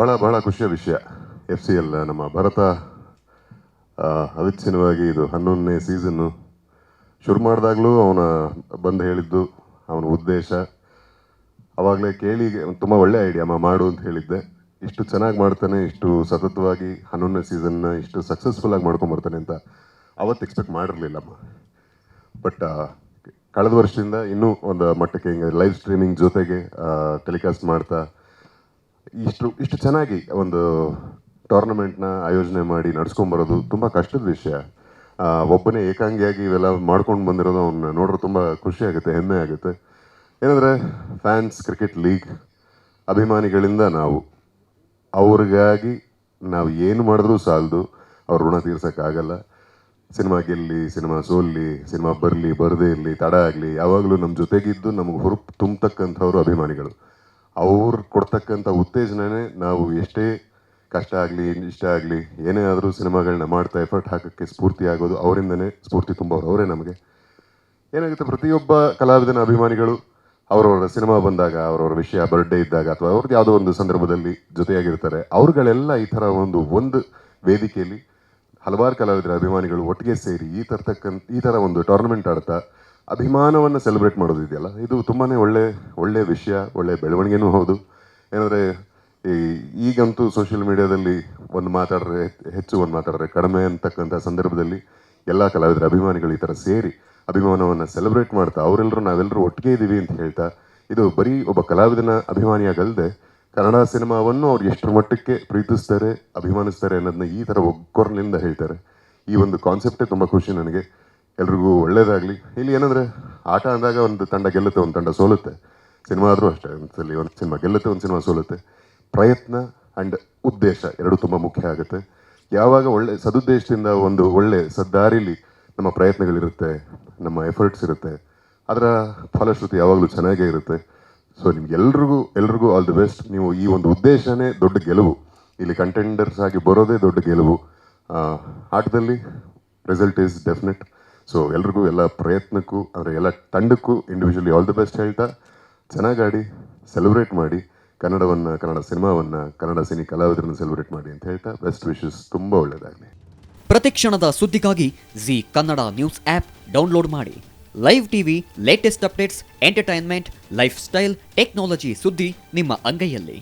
ಬಹಳ ಬಹಳ ಖುಷಿಯ ವಿಷಯ. ಎಫ್ ಸಿ ಎಲ್ ನಮ್ಮ ಭಾರತ ಅವಿಚ್ಛಿನ್ನವಾಗಿ ಇದು ಹನ್ನೊಂದನೇ ಸೀಸನ್ನು ಶುರು ಮಾಡಿದಾಗಲೂ ಅವನ ಬಂದು ಹೇಳಿದ್ದು, ಅವನ ಉದ್ದೇಶ. ಅವಾಗಲೇ ಕೇಳಿ ತುಂಬ ಒಳ್ಳೆ ಐಡಿಯಾ ಮಾಡು ಅಂತ ಹೇಳಿದ್ದೆ. ಇಷ್ಟು ಚೆನ್ನಾಗಿ ಮಾಡ್ತಾನೆ, ಇಷ್ಟು ಸತತವಾಗಿ ಹನ್ನೊಂದನೇ ಸೀಸನ್ನ ಇಷ್ಟು ಸಕ್ಸಸ್ಫುಲ್ಲಾಗಿ ಮಾಡ್ಕೊಂಬರ್ತಾನೆ ಅಂತ ಅವತ್ತು ಎಕ್ಸ್ಪೆಕ್ಟ್ ಮಾಡಿರಲಿಲ್ಲಮ್ಮ ಬಟ್ ಕಳೆದ ವರ್ಷದಿಂದ ಇನ್ನೂ ಒಂದು ಮಟ್ಟಕ್ಕೆ ಹಿಂಗೆ ಲೈವ್ ಸ್ಟ್ರೀಮಿಂಗ್ ಜೊತೆಗೆ ಟೆಲಿಕಾಸ್ಟ್ ಮಾಡ್ತಾ ಇಷ್ಟು ಇಷ್ಟು ಚೆನ್ನಾಗಿ ಒಂದು ಟೂರ್ನಮೆಂಟ್ನ ಆಯೋಜನೆ ಮಾಡಿ ನಡ್ಸ್ಕೊಂಬರೋದು ತುಂಬ ಕಷ್ಟದ ವಿಷಯ. ಒಬ್ಬನೇ ಏಕಾಂಗಿಯಾಗಿ ಇವೆಲ್ಲ ಮಾಡ್ಕೊಂಡು ಬಂದಿರೋದು ಅವನ್ನ ನೋಡ್ರೆ ತುಂಬ ಖುಷಿ ಆಗುತ್ತೆ, ಹೆಮ್ಮೆ ಆಗುತ್ತೆ. ಏನಂದರೆ ಫ್ಯಾನ್ಸ್ ಕ್ರಿಕೆಟ್ ಲೀಗ್ ಅಭಿಮಾನಿಗಳಿಂದ ನಾವು, ಅವ್ರಿಗಾಗಿ ನಾವು ಏನು ಮಾಡಿದ್ರೂ ಸಾಲದು, ಅವ್ರ ಋಣ ತೀರ್ಸೋಕ್ಕಾಗಲ್ಲ. ಸಿನಿಮಾ ಗೆಲ್ಲಿ, ಸಿನಿಮಾ ಸೋಲ್ಲಿ, ಸಿನಿಮಾ ಬರಲಿ, ಬರದೇ ಇರಲಿ, ತಡ ಆಗಲಿ, ಯಾವಾಗಲೂ ನಮ್ಮ ಜೊತೆಗಿದ್ದು ನಮಗೆ ಹುರುಪು ತುಂಬತಕ್ಕಂಥವ್ರು ಅಭಿಮಾನಿಗಳು. ಅವ್ರು ಕೊಡ್ತಕ್ಕಂಥ ಉತ್ತೇಜನನೇ ನಾವು ಎಷ್ಟೇ ಕಷ್ಟ ಆಗಲಿ, ಇಷ್ಟ ಆಗಲಿ, ಏನೇ ಆದರೂ ಸಿನಿಮಾಗಳನ್ನ ಮಾಡ್ತಾ ಎಫರ್ಟ್ ಹಾಕೋಕ್ಕೆ ಸ್ಫೂರ್ತಿ ಆಗೋದು ಅವರಿಂದನೇ, ಸ್ಫೂರ್ತಿ ತುಂಬೋರು ಅವರೇ ನಮಗೆ. ಏನಾಗುತ್ತೆ, ಪ್ರತಿಯೊಬ್ಬ ಕಲಾವಿದನ ಅಭಿಮಾನಿಗಳು ಅವರವರ ಸಿನಿಮಾ ಬಂದಾಗ, ಅವರವರ ವಿಷಯ ಬರ್ಡೇ ಇದ್ದಾಗ ಅಥವಾ ಅವ್ರದ್ದು ಯಾವುದೋ ಒಂದು ಸಂದರ್ಭದಲ್ಲಿ ಜೊತೆಯಾಗಿರ್ತಾರೆ, ಅವ್ರುಗಳೆಲ್ಲ ಈ ಥರ ಒಂದು ಒಂದು ವೇದಿಕೆಯಲ್ಲಿ ಹಲವಾರು ಕಲಾವಿದರ ಅಭಿಮಾನಿಗಳು ಒಟ್ಟಿಗೆ ಸೇರಿ ಈ ತರ್ತಕ್ಕಂಥ, ಈ ಥರ ಒಂದು ಟೂರ್ನಮೆಂಟ್ ಆಡ್ತಾ ಅಭಿಮಾನವನ್ನು ಸೆಲೆಬ್ರೇಟ್ ಮಾಡೋದು ಇದೆಯಲ್ಲ? ಇದು ತುಂಬಾ ಒಳ್ಳೆ ಒಳ್ಳೆ ವಿಷಯ, ಒಳ್ಳೆ ಬೆಳವಣಿಗೆನೂ ಹೌದು. ಏನಂದರೆ, ಈ, ಈಗಂತೂ ಸೋಷಿಯಲ್ ಮೀಡಿಯಾದಲ್ಲಿ ಒಂದು ಮಾತಾಡ್ರೆ ಹೆಚ್ಚು ಒಂದು ಮಾತಾಡ್ರೆ ಕಡಿಮೆ ಅಂತಕ್ಕಂಥ ಸಂದರ್ಭದಲ್ಲಿ ಎಲ್ಲ ಕಲಾವಿದರ ಅಭಿಮಾನಿಗಳು ಈ ಥರ ಸೇರಿ ಅಭಿಮಾನವನ್ನು ಸೆಲೆಬ್ರೇಟ್ ಮಾಡ್ತಾ ಅವರೆಲ್ಲರೂ ನಾವೆಲ್ಲರೂ ಒಟ್ಟಿಗೆ ಇದ್ದೀವಿ ಅಂತ ಹೇಳ್ತಾ, ಇದು ಬರೀ ಒಬ್ಬ ಕಲಾವಿದನ ಅಭಿಮಾನಿಯಾಗಲ್ಲದೆ ಕನ್ನಡ ಸಿನಿಮಾವನ್ನು ಅವ್ರು ಎಷ್ಟರ ಮಟ್ಟಕ್ಕೆ ಪ್ರೀತಿಸ್ತಾರೆ, ಅಭಿಮಾನಿಸ್ತಾರೆ ಅನ್ನೋದನ್ನ ಈ ಥರ ಒಗ್ಗೊರ್ನಿಂದ ಹೇಳ್ತಾರೆ. ಈ ಒಂದು ಕಾನ್ಸೆಪ್ಟೇ ತುಂಬ ಖುಷಿ ನನಗೆ. ಎಲ್ರಿಗೂ ಒಳ್ಳೇದಾಗಲಿ. ಇಲ್ಲಿ ಏನಂದರೆ, ಆಟ ಅಂದಾಗ ಒಂದು ತಂಡ ಗೆಲ್ಲುತ್ತೆ, ಒಂದು ತಂಡ ಸೋಲುತ್ತೆ. ಸಿನಿಮಾ ಆದರೂ ಅಷ್ಟೇ, ಒಂದ್ಸಲಿ ಒಂದು ಸಿನಿಮಾ ಗೆಲ್ಲುತ್ತೆ, ಒಂದು ಸಿನಿಮಾ ಸೋಲುತ್ತೆ. ಪ್ರಯತ್ನ ಆ್ಯಂಡ್ ಉದ್ದೇಶ ಎರಡು ತುಂಬ ಮುಖ್ಯ ಆಗುತ್ತೆ. ಯಾವಾಗ ಒಳ್ಳೆ ಸದುದ್ದೇಶದಿಂದ ಒಂದು ಒಳ್ಳೆ ಸದ್ದಾರಿಲಿ ನಮ್ಮ ಪ್ರಯತ್ನಗಳಿರುತ್ತೆ, ನಮ್ಮ ಎಫರ್ಟ್ಸ್ ಇರುತ್ತೆ, ಅದರ ಫಲಶ್ರುತಿ ಯಾವಾಗಲೂ ಚೆನ್ನಾಗೇ ಇರುತ್ತೆ. ಸೊ ನಿಮ್ಗೆಲ್ರಿಗೂ ಎಲ್ರಿಗೂ ಆಲ್ ದಿ ಬೆಸ್ಟ್ ನೀವು ಈ ಒಂದು ಉದ್ದೇಶನೇ ದೊಡ್ಡ ಗೆಲುವು. ಇಲ್ಲಿ ಕಂಟೆಂಡರ್ಸ್ ಆಗಿ ಬರೋದೇ ದೊಡ್ಡ ಗೆಲುವು. ಆಟದಲ್ಲಿ ರಿಸಲ್ಟ್ ಈಸ್ ಡೆಫಿನೆಟ್ ಸೊ ಎಲ್ರಿಗೂ ಎಲ್ಲ ಪ್ರಯತ್ನಕ್ಕೂ ಅಂದರೆ ಎಲ್ಲ ತಂಡಕ್ಕೂ ಇಂಡಿವಿಜುವಲಿ ಆಲ್ ದ ಬೆಸ್ಟ್ ಹೇಳ್ತಾ, ಚೆನ್ನಾಗಾಡಿ ಸೆಲೆಬ್ರೇಟ್ ಮಾಡಿ, ಕನ್ನಡವನ್ನು, ಕನ್ನಡ ಸಿನಿಮಾವನ್ನು, ಕನ್ನಡ ಸಿನಿ ಕಲಾವಿದರನ್ನು ಸೆಲೆಬ್ರೇಟ್ ಮಾಡಿ ಅಂತ ಹೇಳ್ತಾ ಬೆಸ್ಟ್ ವಿಶಸ್ ತುಂಬ ಒಳ್ಳೆಯದಾಗಲಿ ಪ್ರತಿಕ್ಷಣದ ಸುದ್ದಿಗಾಗಿ Zee Kannada news app download ಮಾಡಿ. Live TV latest updates entertainment lifestyle technology ಸುದ್ದಿ ನಿಮ್ಮ ಅಂಗೈಯಲ್ಲಿ.